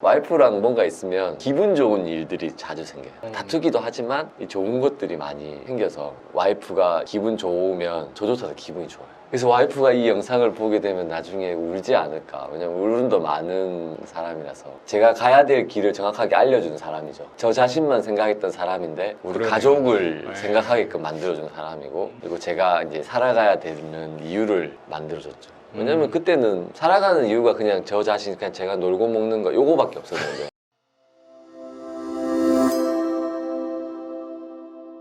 와이프랑 뭔가 있으면 기분 좋은 일들이 자주 생겨요. 음. 다투기도 하지만 이 좋은 것들이 많이 생겨서 와이프가 기분 좋으면 저조차도 기분이 좋아요. 그래서 와이프가 이 영상을 보게 되면 나중에 울지 않을까. 왜냐면 울음도 많은 사람이라서 제가 가야 될 길을 정확하게 알려주는 사람이죠. 저 자신만 생각했던 사람인데 우리 그러네요. 가족을 네. 생각하게끔 만들어준 사람이고 그리고 제가 이제 살아가야 되는 이유를 만들어줬죠. 왜냐면 음. 그때는 살아가는 이유가 그냥 저 자신 그냥 제가 놀고 먹는 거 요거밖에 없었는데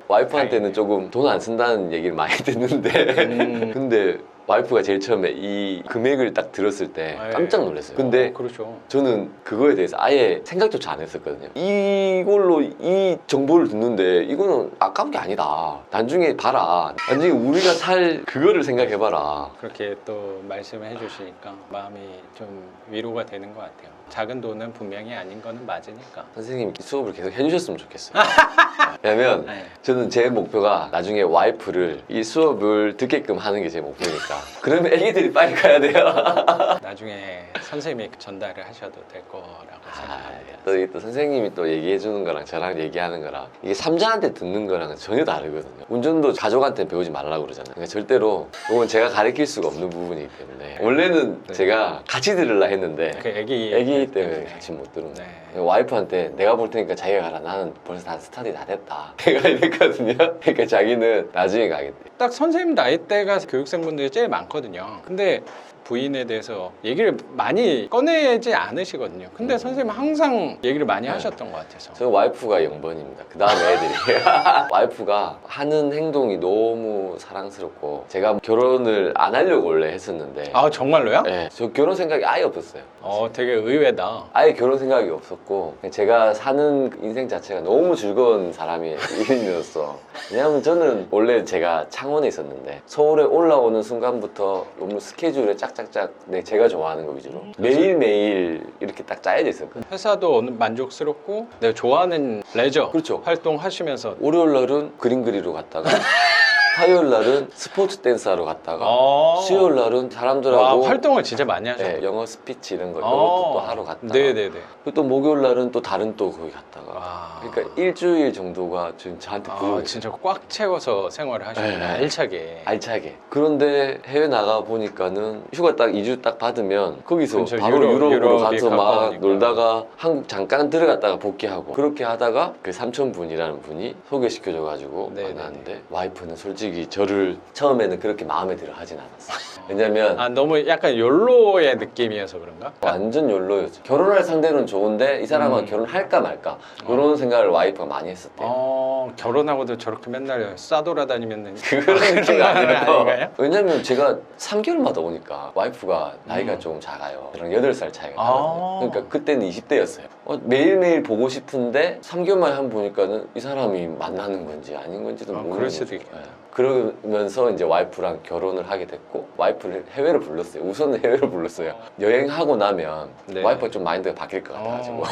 와이프한테는. 조금 돈 안 쓴다는 얘기를 많이 듣는데 음. 근데 와이프가 제일 처음에 이 금액을 딱 들었을 때 네. 깜짝 놀랐어요. 근데 어, 그렇죠. 저는 그거에 대해서 아예 생각조차 안 했었거든요. 이걸로 이 정보를 듣는데 이거는 아까운 게 아니다. 나중에 봐라. 나중에 우리가 살 그거를 생각해봐라. 그렇게 또 말씀을 해주시니까 마음이 좀 위로가 되는 것 같아요. 작은 돈은 분명히 아닌 거는 맞으니까. 선생님 이 수업을 계속 해주셨으면 좋겠어요. 왜냐면 네. 저는 제 목표가 나중에 와이프를 이 수업을 듣게끔 하는 게 제 목표니까. 그러면 애기들이 빨리 가야 돼요. 나중에 선생님이 전달을 하셔도 될 거라고 아, 생각합니다. 또, 이게 또 선생님이 또 얘기해 주는 거랑 저랑 얘기하는 거랑 이게 삼자한테 듣는 거랑은 전혀 다르거든요. 운전도 가족한테 배우지 말라고 그러잖아요. 그러니까 절대로 이건 제가 가르칠 수가 없는 부분이기 때문에 원래는 네. 제가 같이 들으려 했는데 그 애기 애기 때문에 같이 못 들은 거예요. 네. 와이프한테 내가 볼 테니까 자기가 가라. 나는 벌써 다 스터디 다 됐다. 내가 이랬거든요. 그러니까 자기는 나중에 가겠대. 딱 선생님 나이대가 교육생분들이 제일 많거든요. 근데 부인에 대해서 얘기를 많이 꺼내지 않으시거든요. 근데 음. 선생님은 항상 얘기를 많이 네. 하셨던 것 같아서. 저 와이프가 0번입니다. 그 다음 애들이. 와이프가 하는 행동이 너무 사랑스럽고 제가 결혼을 안 하려고 원래 했었는데 아 정말로요? 네, 저 결혼 생각이 아예 없었어요. 어 되게 의외다. 아예 결혼 생각이 없었고 그냥 제가 사는 인생 자체가 너무 즐거운 사람이 일인으로서 왜냐하면 저는 원래 제가 창원에 있었는데 서울에 올라오는 순간부터 너무 스케줄에 짝 짝짝 내 제가 좋아하는 거 위주로 매일매일 이렇게 딱 짜여져 있었거든요. 회사도 어느 만족스럽고 내가 좋아하는 레저 그렇죠. 활동 하시면서 월요일 날은 그림 그리러 갔다가 화요일 날은 스포츠 댄스 하러 갔다가 어. 수요일 날은 사람들하고 와, 활동을 진짜 많이 하셨네. 네, 영어 스피치 이런 거 이런 어. 것도 또 하러 갔다가 네네네. 그리고 또 목요일 날은 또 다른 또 거기 갔다가 와. 그러니까 일주일 정도가 지금 저한테 아, 부족해요. 진짜 꽉 채워서 생활을 하시구나. 네. 알차게. 알차게 그런데 해외 나가 보니까는 휴가 딱 2주 딱 받으면 거기서 바로 유럽, 유럽, 으로 유럽이 가서 막 가까우니까. 놀다가 한국 잠깐 들어갔다가 복귀하고 그렇게 하다가 그 삼촌분이라는 분이 소개시켜줘 가지고 네네네. 만났는데 와이프는 솔직히 저를 처음에는 그렇게 마음에 들어 하진 않았어요 왜냐면 아 너무 약간 욜로의 느낌이어서 그런가? 완전 욜로였죠 결혼할 상대는 좋은데 이 사람과 음. 결혼할까 말까 이런 생각을 와이프가 많이 했었대요 어 결혼하고도 저렇게 맨날 싸돌아다니면 그런 느낌이 아니라고 아닌가요? 왜냐면 제가 3개월마다 오니까 와이프가 나이가 음. 좀 작아요 저랑 8살 차이가 아. 나거든요 그러니까 그때는 20대였어요 매일매일 보고 싶은데 3개월 만에 한 번 보니까는 이 사람이 만나는 건지 아닌 건지도 아, 모르는 그럴 수도 거죠. 있겠다. 예. 그러면서 이제 와이프랑 결혼을 하게 됐고 와이프를 해외로 불렀어요 우선은 해외로 불렀어요 여행하고 나면 네. 와이프가 좀 마인드가 바뀔 것 같아가지고 어,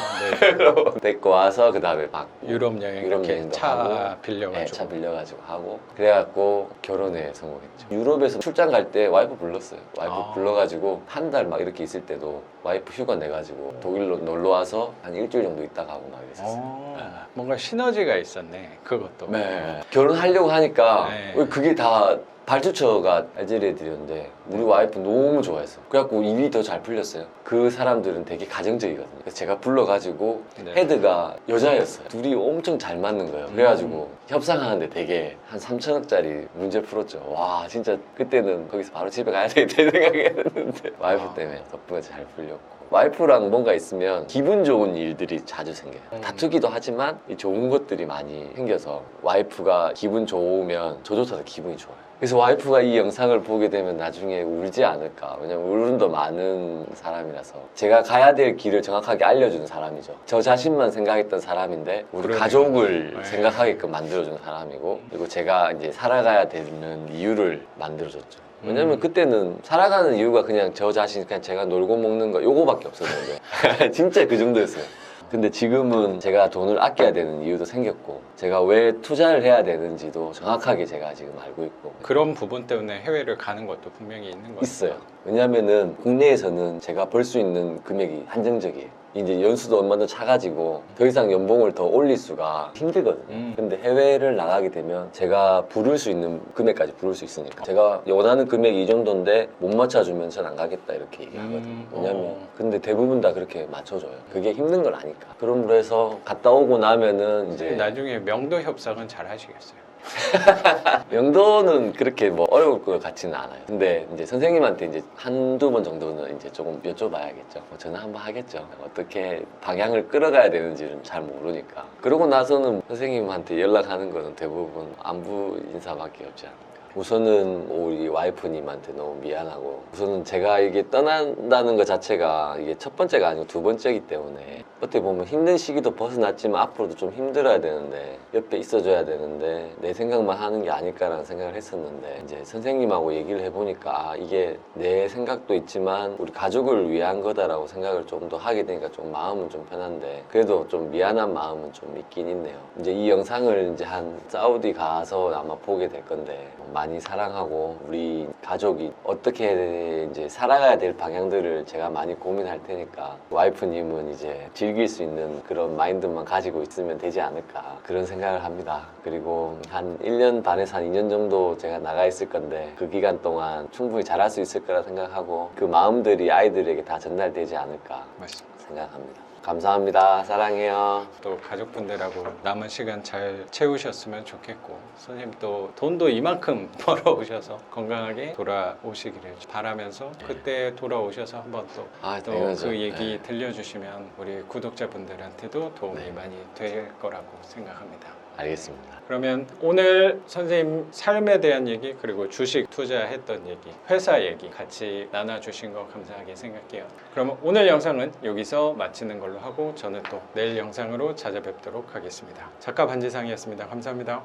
네. 데리고 와서 그 다음에 막 유럽 여행 유럽 이렇게 여행도 차 하고, 빌려가지고 네, 차 빌려가지고 하고 그래갖고 결혼에 성공했죠 유럽에서 출장 갈 때 와이프 불렀어요 와이프 아. 불러가지고 한 달 막 이렇게 있을 때도 와이프 휴가 내가지고 독일로 놀러 와서 한 일주일 정도 있다가 하고 막 이랬었어요 어, 뭔가 시너지가 있었네 그것도 네. 결혼하려고 하니까 네. 왜 그게 다 발주처가 알제리 애들이었는데 우리 와이프 너무 좋아했어 그래갖고 일이 더 잘 풀렸어요. 그 사람들은 되게 가정적이거든요. 그래서 제가 불러가지고 네. 헤드가 여자였어요. 둘이 엄청 잘 맞는 거예요. 그래가지고 협상하는데 되게 한 3천억짜리 문제 풀었죠. 와 진짜 그때는 거기서 바로 집에 가야 되겠다 이 생각했는데 와이프 아. 때문에 덕분에 잘 풀렸고 와이프랑 뭔가 있으면 기분 좋은 일들이 자주 생겨요 음. 다투기도 하지만 이 좋은 것들이 많이 생겨서 와이프가 기분 좋으면 저조차도 기분이 좋아요 그래서 와이프가 이 영상을 보게 되면 나중에 울지 않을까 왜냐면 울음도 많은 사람이라서 제가 가야 될 길을 정확하게 알려주는 사람이죠 저 자신만 생각했던 사람인데 우리 그러네요. 가족을 네. 생각하게끔 만들어준 사람이고 그리고 제가 이제 살아가야 되는 이유를 만들어줬죠 왜냐면 음. 그때는 살아가는 이유가 그냥 저 자신 그냥 제가 놀고 먹는 거 요거밖에 없었는데. 진짜 그 정도였어요. 근데 지금은 제가 돈을 아껴야 되는 이유도 생겼고 제가 왜 투자를 해야 되는지도 정확하게 제가 지금 알고 있고. 그런 부분 때문에 해외를 가는 것도 분명히 있는 거예요 있어요. 왜냐면은 국내에서는 제가 벌 수 있는 금액이 한정적이에요 이제 연수도 얼마 더 차가지고 더 이상 연봉을 더 올릴 수가 힘들거든요. 음. 근데 해외를 나가게 되면 제가 부를 수 있는 금액까지 부를 수 있으니까 제가 원하는 금액이 이 정도인데 못 맞춰주면 전 안 가겠다 이렇게 얘기하거든요. 음. 왜냐면 어. 근데 대부분 다 그렇게 맞춰줘요. 그게 힘든 걸 아니까. 그럼으로 해서 갔다 오고 나면은 이제 나중에 명도 협상은 잘 하시겠어요. 명도는 그렇게 뭐 어려울 것 같지는 않아요. 근데 이제 선생님한테 이제 한두 번 정도는 이제 조금 여쭤봐야겠죠. 뭐 전화 한번 하겠죠. 어떻게 방향을 끌어가야 되는지는 잘 모르니까. 그러고 나서는 선생님한테 연락하는 거는 대부분 안부 인사밖에 없지 않을까. 우선은 우리 와이프님한테 너무 미안하고 우선은 제가 이게 떠난다는 것 자체가 이게 첫 번째가 아니고 두 번째이기 때문에 어떻게 보면 힘든 시기도 벗어났지만 앞으로도 좀 힘들어야 되는데 옆에 있어줘야 되는데 내 생각만 하는 게 아닐까라는 생각을 했었는데 이제 선생님하고 얘기를 해보니까 아, 이게 내 생각도 있지만 우리 가족을 위한 거다라고 생각을 좀 더 하게 되니까 좀 마음은 좀 편한데 그래도 좀 미안한 마음은 좀 있긴 있네요. 이제 이 영상을 이제 한 사우디 가서 아마 보게 될 건데 많이 사랑하고 우리 가족이 어떻게 이제 살아가야 될 방향들을 제가 많이 고민할 테니까 와이프님은 이제 즐길 수 있는 그런 마인드만 가지고 있으면 되지 않을까 그런 생각을 합니다. 그리고 한 1년 반에서 한 2년 정도 제가 나가 있을 건데 그 기간 동안 충분히 잘할 수 있을 거라 생각하고 그 마음들이 아이들에게 다 전달되지 않을까 맞습니다. 생각합니다. 감사합니다. 사랑해요. 또 가족분들하고 남은 시간 잘 채우셨으면 좋겠고 선생님 또 돈도 이만큼 벌어오셔서 건강하게 돌아오시기를 바라면서 그때 돌아오셔서 한번 또 아, 또 당연하죠. 그 얘기 네. 들려주시면 우리 구독자분들한테도 도움이 네. 많이 될 거라고 생각합니다. 알겠습니다. 그러면 오늘 선생님 삶에 대한 얘기 그리고 주식 투자했던 얘기 회사 얘기 같이 나눠주신 거 감사하게 생각해요. 그러면 오늘 영상은 여기서 마치는 걸로 하고 저는 또 내일 영상으로 찾아뵙도록 하겠습니다. 작가 반지상이었습니다. 감사합니다.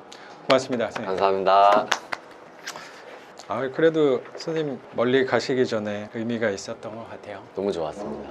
고맙습니다 선생님. 감사합니다. 아, 그래도 선생님 멀리 가시기 전에 의미가 있었던 것 같아요. 너무 좋았습니다.